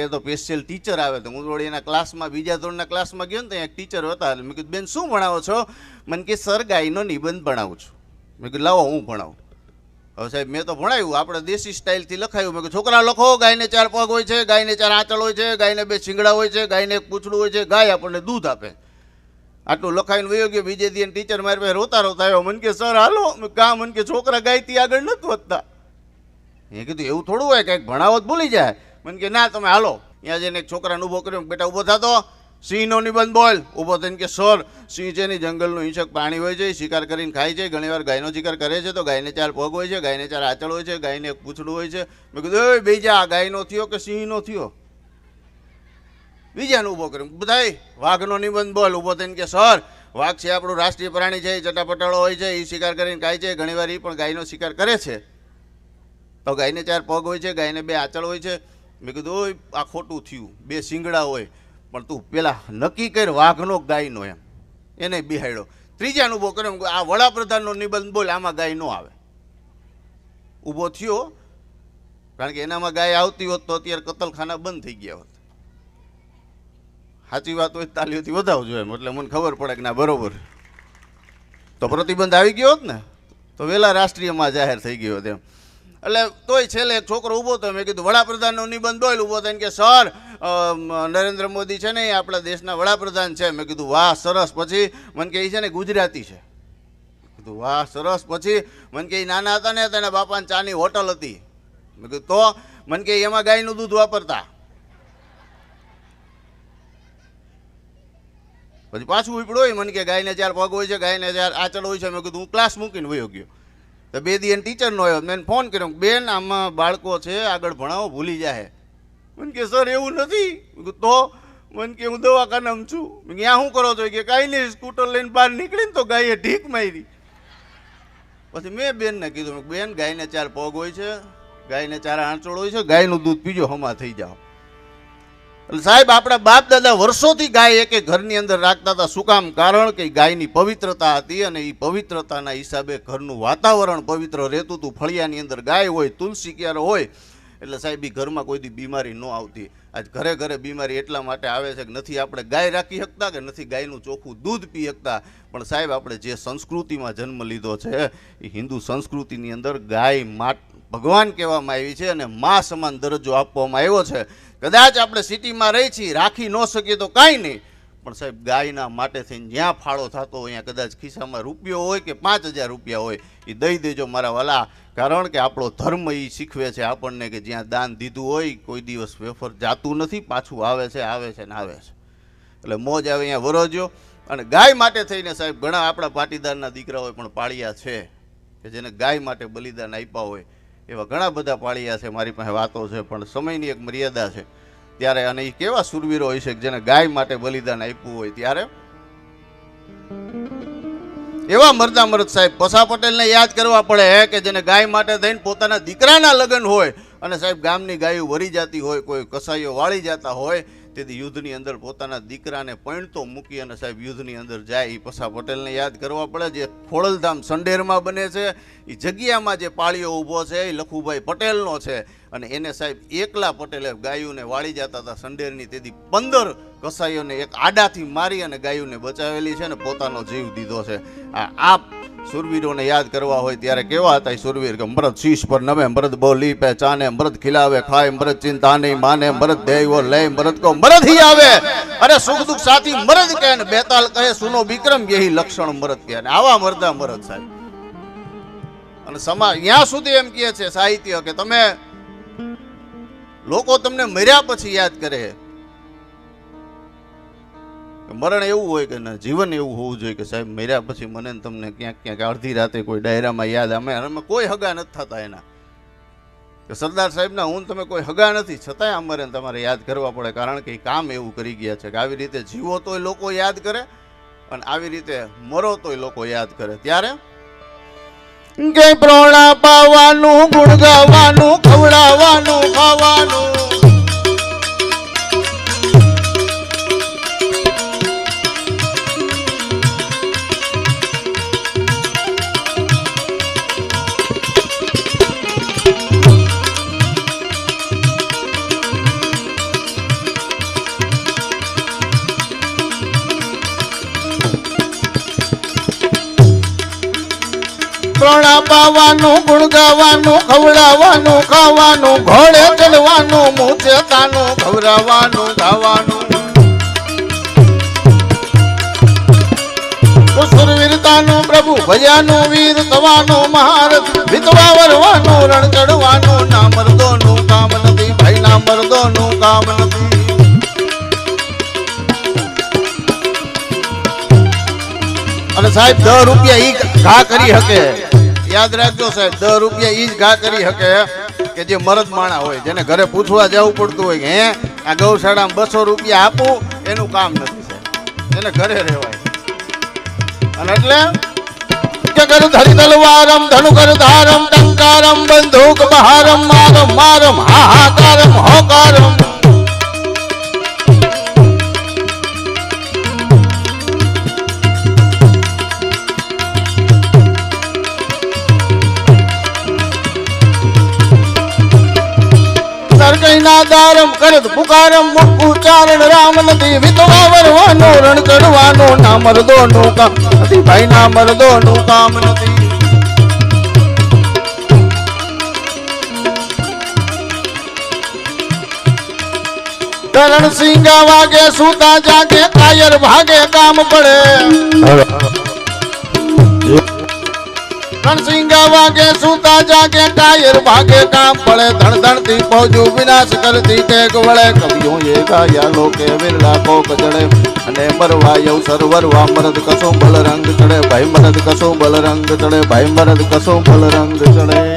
એ તો special teacher આવે તો હું થોડી એના ક્લાસમાં બીજા ધોરણના ક્લાસમાં ગયો ને તો એક ટીચર હતા. એટલે મેં કીધું, બેન, શું ભણાવો છો? મને કે, સર, ગાયનો નિબંધ ભણાવું છું. મેં કીધું, લાવો, હું ભણાવું. હવે સાહેબ, મેં તો ભણાવ્યું, આપણે દેશી સ્ટાઇલથી લખાયું. મેં કીધું, છોકરા, લખો, ગાયને ચાર પગ હોય છે, ગાયને ચાર આંચળ હોય છે, ગાયને બે શિંગડા હોય છે, ગાયને એક પૂછડું હોય છે, ગાય આપણને દૂધ આપે. આટલું લખાઈને વયો ગયો, બીજે દી ટીચર મારી પાસે રોતા રોતા આવ્યો. મને કે, સર, હાલો. મેં કા મને કે, છોકરા ગાયથી આગળ નથી વધતા. એ કીધું, એવું થોડું હોય, કંઈક ભણાવો ભૂલી જાય. મને કે ના, તમે હાલો. ત્યાં જઈને એક છોકરાને ઊભો કર્યો. બેટા, ઊભો થતો? સિંહનો નિબંધ બોલ. ઊભો થઈને કે, સર, સિંહ છે ને જંગલનું હિંસક પ્રાણી હોય છે શિકાર કરીને ખાય છે. ઘણીવાર ગાયનો શિકાર કરે છે તો ગાયને ચાર પગ હોય છે, ગાયને ચાર આંચળ હોય છે, ગાયને એક પૂંછડું હોય છે. મેં કીધું એ બીજા ગાયનો થયો કે સિંહનો થયો? બીજાને ઊભો કર્યો. બધાય, વાઘનો નિબંધ બોલ. ઊભો થઈને કે, સર, વાઘ છે, આપણું રાષ્ટ્રીય પ્રાણી છે એ ચટાપટાળો હોય છે એ શિકાર કરીને ખાય છે. ઘણીવાર એ પણ ગાયનો શિકાર કરે છે. તો ગાયને ચાર પગ હોય છે, ગાયને બે આંચળ હોય છે. મેં કીધું, ઓય, આ ખોટું થયું. બે શિંગડા હોય, પણ તું પેલા નક્કી કર વાઘનો ગાયનો એમ. એને બિહાડ્યો. ત્રીજાને ઊભો કર્યો આ વડાપ્રધાનનો નિબંધ બોલ, આમાં ગાય ન આવે. ઊભો થયો, કારણ કે એનામાં ગાય આવતી હોત તો અત્યારે કતલખાના બંધ થઈ ગયા હોત. સાચી વાત હોય તાલીઓથી વધાવજો એમ, એટલે મને ખબર પડે કે ના, બરોબર. તો પ્રતિબંધ આવી ગયો હોત ને, તો વહેલા રાષ્ટ્રીયમાં જાહેર થઈ ગયો તેમ એટલે તોય છેલ્લે એક છોકરો ઊભો હતો મેં કીધું, વડાપ્રધાનનો નિબંધ બોલ. ઊભો થઈને કે, સર નરેન્દ્ર મોદી છે ને, એ આપણા દેશના વડાપ્રધાન છે. મેં કીધું, વાહ, સરસ. પછી મને કે એ છે ને ગુજરાતી છે. કીધું, વાહ, સરસ. પછી મને કે એ નાના હતા ને તેના બાપાને ચાની હોટલ હતી. મેં કીધું, તો? મને કે એમાં ગાયનું દૂધ વાપરતા. પછી પાછું ઉપડ્યો હોય, મને કે ગાયને ચાર પગ હોય છે, ગાયને ચાર આચળ હોય છે. મેં કીધું, હું ક્લાસ મૂકીને વયો ગયો. તો બે દી ટીચરનો આવ્યો. મેં ફોન કર્યો. બેન, આમાં બાળકો છે, આગળ ભણાવો, ભૂલી જાય મને કે, સર, એવું નથી. તો? મને કે, હું દવાખાનામાં છું. ત્યાં શું કરો છો? કે, કાંઈ નહીં, સ્કૂટર લઈને બહાર નીકળીને તો ગાયે ઢીક મારી. પછી મેં બેનને કીધું, બેન, ગાયને ચાર પગ હોય છે, ગાયને ચાર આંચોળ હોય છે, ગાયનું દૂધ પીજો હમા થઈ જાઓ. સાહેબ, આપણા બાપ દાદા વર્ષોથી ગાય એક ઘરની અંદર રાખતા હતા. શું કામ? કારણ કે ગાયની પવિત્રતા હતી અને એ પવિત્રતાના હિસાબે ઘરનું વાતાવરણ પવિત્ર રહેતું હતું. ફળિયાની અંદર ગાય હોય, તુલસી ક્યારે હોય, એટલે સાહેબ એ ઘરમાં કોઈ દી બીમારી ન આવતી. આજ ઘરે ઘરે બીમારી એટલા માટે આવે છે કે નથી આપણે ગાય રાખી શકતા કે નથી ગાયનું ચોખ્ખું દૂધ પી શકતા. પણ સાહેબ, આપણે જે સંસ્કૃતિમાં જન્મ લીધો છે એ હિન્દુ સંસ્કૃતિની અંદર ગાય માટ ભગવાન કહેવામાં આવી છે અને મા સમાન દરજ્જો આપવામાં આવ્યો છે. કદાચ આપણે સિટીમાં રહી છીએ, રાખી ન શકીએ તો કાંઈ નહીં. પણ સાહેબ, ગાયના માટે થઈને જ્યાં ફાળો થતો હોય કદાચ ખિસ્સામાં રૂપિયો હોય કે પાંચ હજાર રૂપિયા હોય, એ દઈ દેજો મારા વાલા. કારણ કે આપણો ધર્મ એ શીખવે છે આપણને કે જ્યાં દાન દીધું હોય, કોઈ દિવસ વેફર જાતું નથી, પાછું આવે છે આવે છે ને આવે છે. એટલે મોજ આવે અહીંયા વરોજો અને ગાય માટે થઈને સાહેબ, ઘણા આપણા પાટીદારના દીકરાઓ પણ પાળ્યા છે. કે જેને ગાય માટે બલિદાન આપ્યા હોય એવા ઘણા બધા પાળિયા છે, મારી પાસે વાતો છે, પણ સમયની એક મર્યાદા છે. ત્યારે અને એ કેવા સુરવીરો હોય છે જેને ગાય માટે બલિદાન આપ્યું હોય ત્યારે? એવા મરદા મરદ સાહેબ, પસા પટેલને યાદ કરવા પડે હે કે જેને ગાય માટે થઈને પોતાના દીકરાના લગ્ન હોય અને સાહેબ ગામની ગાયો વરી જતી હોય, કોઈ કસાઈઓ વાળી જતા હોય તેથી યુદ્ધની અંદર પોતાના દીકરાને પૈણતો મૂકી અને સાહેબ યુદ્ધની અંદર જાય એ પસા પટેલને યાદ કરવા પડે, જે ખોડલધામ સંડેરમાં બને છે એ જગ્યામાં જે પાળીઓ ઊભો છે એ લખુભાઈ પટેલનો છે. અને એને સાહેબ એકલા પટેલે ગાયુને વાળી જતા હતા સંડેરની, તેથી પંદર કસાઈઓને એક આડાથી મારી અને ગાયુને બચાવેલી છે અને પોતાનો જીવ દીધો છે. આ સુરવીરોને યાદ કરવા હોય ત્યારે કેવા હતા સુરવીર કે મરદ શીશ પર નમે મરદ બોલી પહેચાને મરદ ખિલાવે, ખાય મરદ ચિંતા નહીં માને મરદ દેવો લે મરદ કો મરદ હી આવે. અરે સુખ દુઃખ સાથી મરદ કહે ને બેતાલ કહે, સુનો વિક્રમ યહી લક્ષણ મરદ કહે ને આવા મરદા મરદ સાહેબ. અને સમાજ ત્યાં સુધી એમ કહે છે સાહિત્ય કે તમે લોકો તમને મર્યા પછી યાદ કરે. મરણ એવું હોય કે ના, જીવન એવું હોવું જોઈએ કે સાહેબ, મર્યા પછી મને તમને ક્યાંક ક્યાંક અડધી રાતે કોઈ ડાયરામાં યાદ અમે અમે કોઈ હગા નથી થતા એના. કે સરદાર સાહેબના, હું તમે કોઈ હગા નથી. છતાંય અમારે તમારે યાદ કરવા પડે, કારણ કે એ કામ એવું કરી ગયા છે કે આવી રીતે જીવો તોય લોકો યાદ કરે અને આવી રીતે મરો તોય લોકો યાદ કરે. ત્યારે કે પ્રોણા પાવાનું ગુણ ગાવાનું ખાવાનું. રોણા પાવાનું ગુણ ગાવાનું ખવડાવવાનું, ખાવાનું, ઘોડે ચડવાનું મૂછે તાનું ખવડાવવાનું, ગાવાનું. પ્રભુ ભજાનું વીર, થવાનું મહારથ, વિધવા વરવાનું, રણ ચડવાનું, ના મરદોનું કામ નથી, ભાઈ, ના મરદોનું કામ નથી. અને સાહેબ, દસ રૂપિયા ઈ ઘા કરી શકે. યાદ રાખજો સાહેબ દસ રૂપિયા ઈ જ ઘા કરી શકે કે જે મરદ માણા હોય, જેને ઘરે પૂછવા જવું પડતું હોય હે, આ ગૌશાળામાં બસો રૂપિયા આપું, એનું કામ નથી, સાહેબ. એને ઘરે રહેવાય. અને એટલે કે કર ધરી ધારમ, ટંકારમ, બંદૂક બહારમ, મારમ મારમ, હાહાકારમ, હોકારમ. સરકૈના દારમ કરત પુકારમ મુખ ઉચ્ચારણ રામ નથી વિધવા વરવાનું રણ ચડવાનું ના મરદોનું કામ. નથી ભાઈ ના મરદોનું કામ નથી. કરણ સિંગા વાગે, સુતા જાગે, કાયર ભાગે કામ પડે. રણસિંગા વાગે, સુતા જાગે કાયર ભાગે કામ પડે, ધણ ધણથી પહોંચું વિનાશ કરતી ટેક વળે. કવિઓ એ ગાયા, લોકે વિરલા કોક જડે અને મરવા યવ સરવરવા મરદ કસો બલ રંગ ચડે. ભાઈ મરદ કસો બલ રંગ ચડે, ભાઈ મરદ કસો બલ રંગ ચડે.